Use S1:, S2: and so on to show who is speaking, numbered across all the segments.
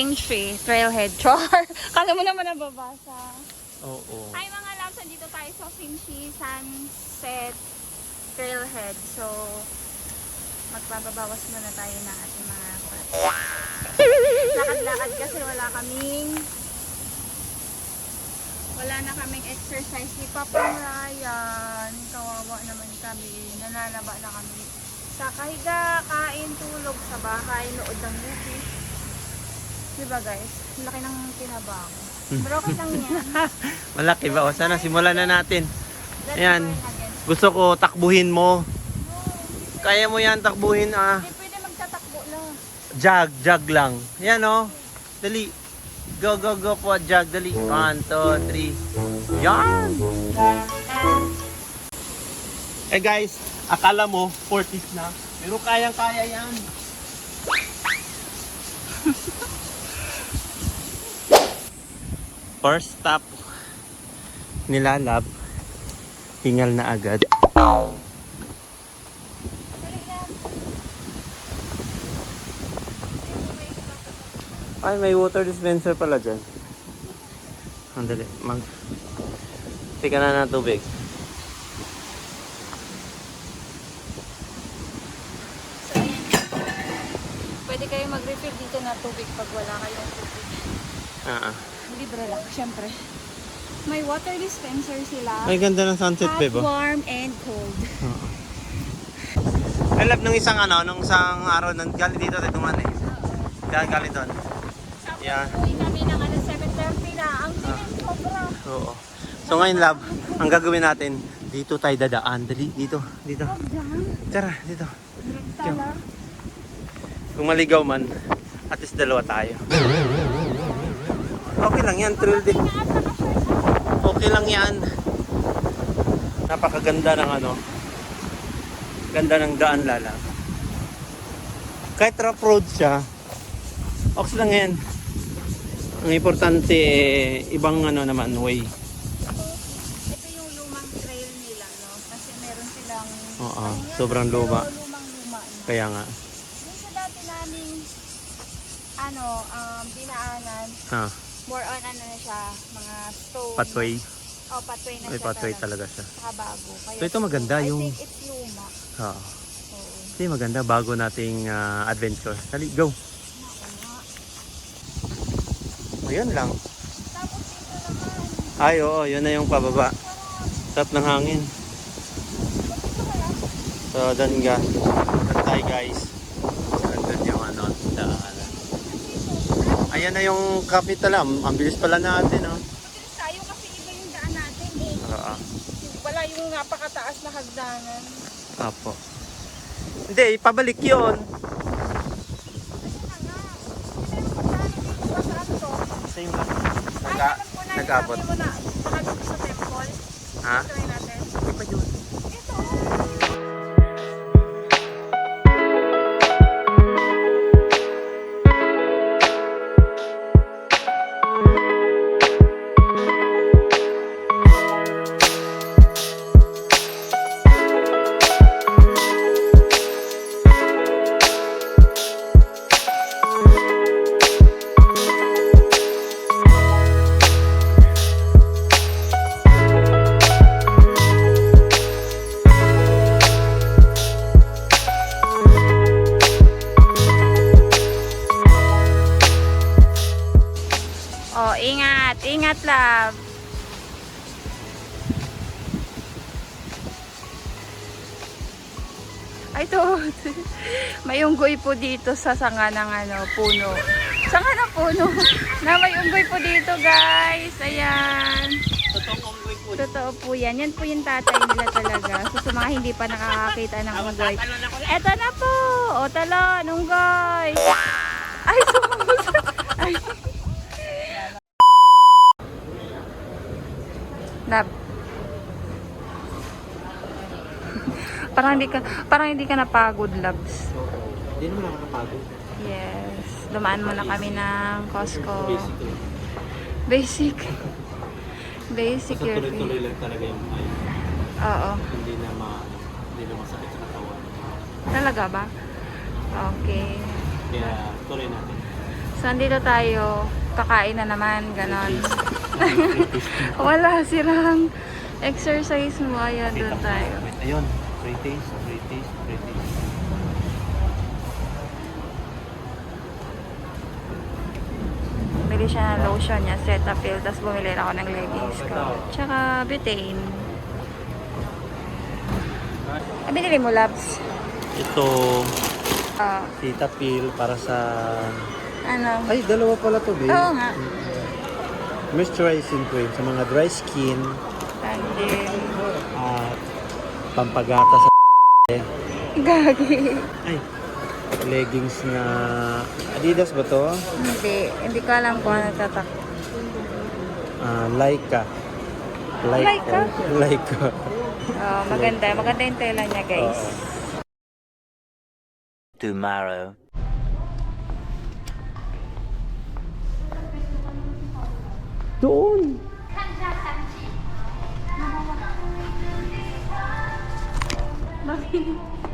S1: Finchy Trailhead. Char! Kala mo naman nababasa.
S2: Oo.
S1: Ay mga loves, dito tayo sa Finchy Sunset Trailhead. So, magpapabawas muna tayo ng ating mga lakad-lakad kasi wala kaming wala na kaming exercise ni Papa Ryan. Kawawa naman kami. Nananaba na kami. Sa kahiga, kain, tulog sa bahay, nood ng movie. Diba guys? Laki ng tinabang. Pero okay lang yan.
S2: Malaki ba? O sana simulan na natin. Ayan. Gusto ko takbuhin mo. Kaya mo yan takbuhin ah.
S1: Hindi pwede magtatakbo lang.
S2: Jog, jog lang. Yan oh. Dali. Go, go, go po. Jog, dali. One, two, three. Yan. Eh guys, akala mo 40s na. Pero kayang-kaya yan. First stop. Nilalab. Hingal na agad. Ay, may water dispenser pala dyan. Andali, mag... Tika na ng tubig.
S1: Pwede kayo mag-refill dito na tubig pag wala kayong tubig.
S2: Ah, ah.
S1: Libre lang, syempre. May water dispenser sila.
S2: Ay, ganda ng sunset,
S1: Hot,
S2: bebo.
S1: warm, and cold.
S2: I love nung isang ano, nung isang araw, nang gali dito, tayo duman eh. Gali, gali doon.
S1: Tapos
S2: Yeah.
S1: uwi kami ng ano, 7.30 na. Ang dilim sobra.
S2: Oo. So ngayon, love, ang gagawin natin, dito tayo dadaan. Dali, dito, dito.
S1: Dyan.
S2: Tara, dito.
S1: Direkta.
S2: Kung maligaw man, at least dalawa tayo. Okay lang yan, thrill din. Okay lang yan. Napakaganda ng ano. Ganda ng daan lala. Kahit rough road siya, okay lang yan. Ang importante, eh, ibang ano naman, way.
S1: Ito yung lumang trail nila, no? Kasi meron silang...
S2: Oo,
S1: ano yan,
S2: sobrang luma.
S1: Lumang-luma, no?
S2: Kaya nga.
S1: Yung sa dati naming, ano, um, dinaanan,
S2: Ha,
S1: more on ano na siya, mga stone.
S2: pathway.
S1: Oh, pathway na
S2: May
S1: siya
S2: pathway
S1: talaga.
S2: talaga siya.
S1: Saka bago. Kaya
S2: So, ito maganda
S1: I
S2: yung-
S1: think it's luma.
S2: Ha.
S1: Oo.
S2: Ito yung maganda bago nating ah, adventure. Dali, go. Ayun lang.
S1: Tapos dito naman,
S2: Ay, oo, yun na yung pababa. Sarap ng hangin. So, doon ga. Doon tayo guys. Doon yung ano, daanan. Ayan na yung capital. Ang, ang bilis pala natin, oh.
S1: mabilis tayo kasi iba yung daan natin eh.
S2: Oo.
S1: Wala yung napakataas na hagdanan.
S2: Apo. Hindi, pabalik yun.
S1: Ayun na nga. Ito yung pagdaanan dito ba sa to?
S2: Isa yung
S1: Ay,
S2: nag
S1: alam ko na,
S2: nag-abot.
S1: sabi mo na, baka dito sa temple.
S2: Ha?
S1: Try natin.
S2: Hindi pa yun.
S1: Ay, to. may unggoy po dito sa sanga ng ano, puno. Sanga ng puno. na may unggoy po dito, guys. Ayan.
S2: Totoong unggoy po.
S1: Totoo po yan. Yan po yung tatay nila talaga. So, sa mga hindi pa nakakakita ng unggoy. Eto na po. O, talon, unggoy. Ay, sumus. Ay. Lab. Parang hindi ka parang hindi ka napagod, Labs.
S2: Hindi naman nakakapagod.
S1: Yes. Dumaan muna kami ng Costco. Basic. Basic
S2: Basta
S1: your
S2: tuloy-tuloy lang talaga yung ay,
S1: Oo.
S2: hindi na ma, hindi na masakit sa katawan.
S1: Talaga ba? Okay.
S2: Kaya tuloy natin.
S1: So, andito tayo. Kakain na naman. Ganon. Wala silang exercise mo. Ayan, doon tayo.
S2: Ayun, taste, free taste.
S1: Bumili siya ng lotion niya, Cetaphil. Tapos bumili ako ng leggings ko. Tsaka butane. Ah, binili mo, Labs?
S2: Ito,
S1: Ah,
S2: Cetaphil para sa...
S1: ano?
S2: Ay, dalawa pala to, babe.
S1: Oo nga.
S2: Moisturizing cream sa mga dry skin
S1: And then,
S2: at pampagata sa
S1: gagi.
S2: ay leggings na Adidas ba to?
S1: Hindi. Hindi ko alam kung ano tatak.
S2: Ah, Laika.
S1: Laika?
S2: Laika.
S1: Oh, maganda. Maganda yung tela niya, guys.
S3: tomorrow.
S2: Doon. Hindi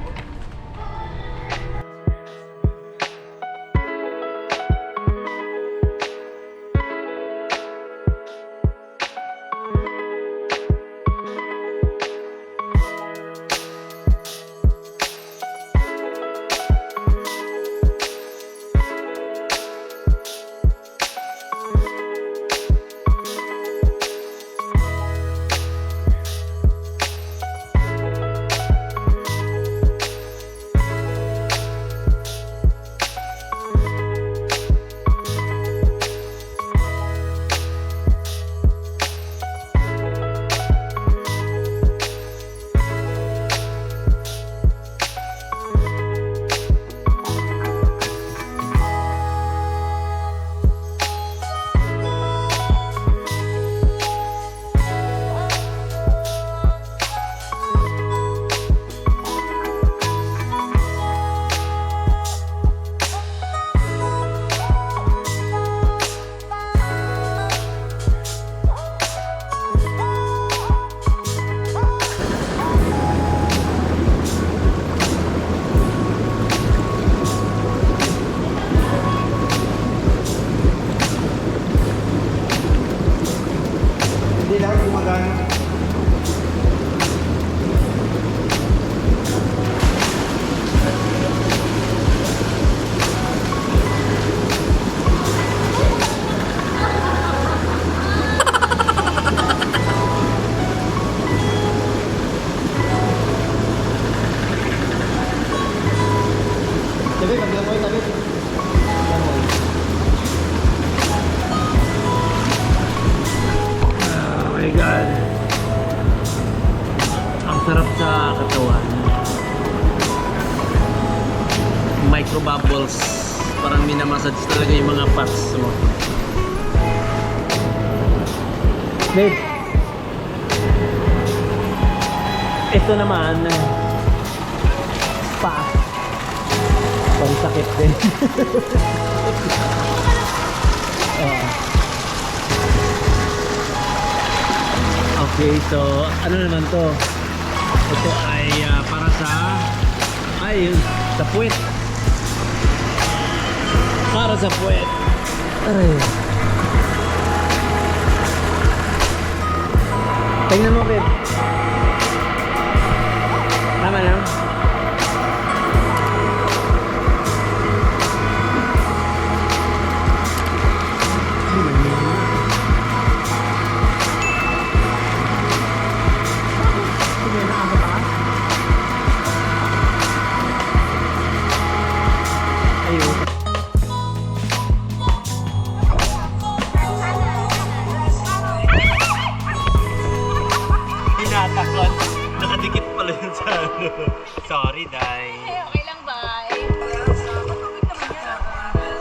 S2: mga parts mo. Babe. Ito naman. Spa. Pansakit din. Ah. Okay, so ano naman to? Ito ay ah, para sa ay sa puwet. Para sa puwet. Aray. Tingnan.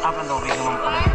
S2: Apa no, naman pala.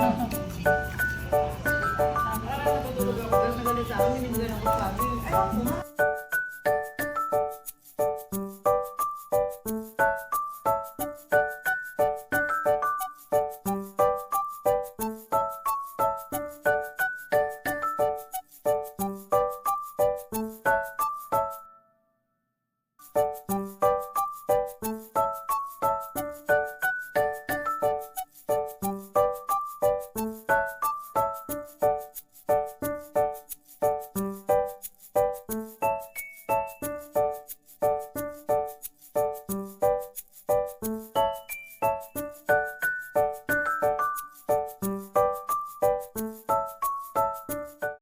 S3: Parang